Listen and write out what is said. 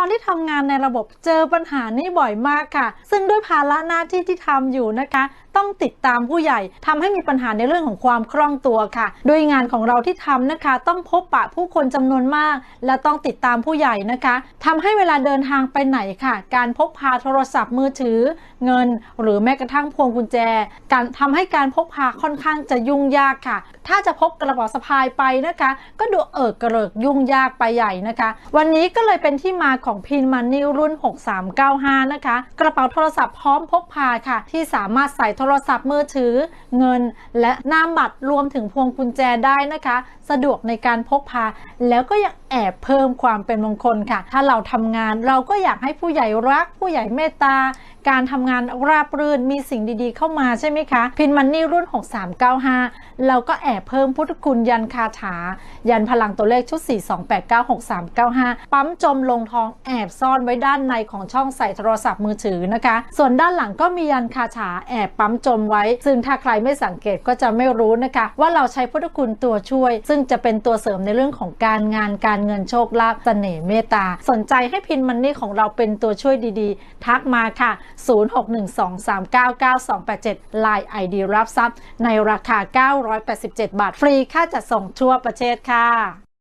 อนที่ทำงานในระบบเจอปัญหานี้บ่อยมากค่ะ ซึ่งด้วยภาระหน้าที่ที่ทำอยู่นะคะ ต้องติดตามผู้ใหญ่ทำให้มีปัญหาในเรื่องของความคล่องตัวค่ะ ด้วยงานของเราที่ทำนะคะ ต้องพบปะผู้คนจำนวนมาก และต้องติดตามผู้ใหญ่นะคะทำให้เวลาเดินทางไปไหนค่ะ การพกพาโทรศัพท์มือถือ เงิน หรือแม้กระทั่งพวงกุญแจ การทำให้การพกพาค่อนข้างจะยุ่งยากค่ะ ถ้าจะพกกระเป๋าสะพายไปนะคะ ก็ดูเอิกกระเริกยุ่งยากไปใหญ่นะคะ วันนี้ก็เลยเป็นที่มาของพินมันนี่รุ่น 6395 นะคะ กระเป๋าโทรศัพท์พร้อมพกพาค่ะ ที่สามารถใส่โทรศัพท์มือถือ เงิน และนามบัตรรวมถึงพวงกุญแจได้นะคะ สะดวกในการพกพา แล้วก็ยังแอบเพิ่มความเป็นมงคลค่ะ ถ้าเราทำงานเราก็อยากให้ผู้ใหญ่รักผู้ใหญ่เมตตา การทำงานราบรื่นมีสิ่งดีๆ เข้ามาใช่ไหมคะพินมันนี่รุ่น 6395 เราก็แอบเพิ่มพุทธคุณยันคาถา ยันพลังตัวเลขชุด 4289635 ปั๊มจมลงทองแอบซ่อนไว้ด้านในของช่องใส่โทรศัพท์มือถือนะคะ ส่วนด้านหลังก็มียันคาถาแอบปั๊มจมไว้ ซึ่งถ้าใครไม่สังเกตก็จะไม่รู้นะคะ ว่าเราใช้พุทธคุณตัวช่วย ซึ่งจะเป็นตัวเสริมในเรื่องของการงานการเงินโชคลาภเสน่ห์เมตตา สนใจให้พินมันนี่ของเราเป็นตัวช่วยดีๆ ทักมาค่ะ0612399287 Line ID รับทรัพย์ในราคา 987 บาท ฟรีค่าจัดส่งทั่วประเทศค่ะ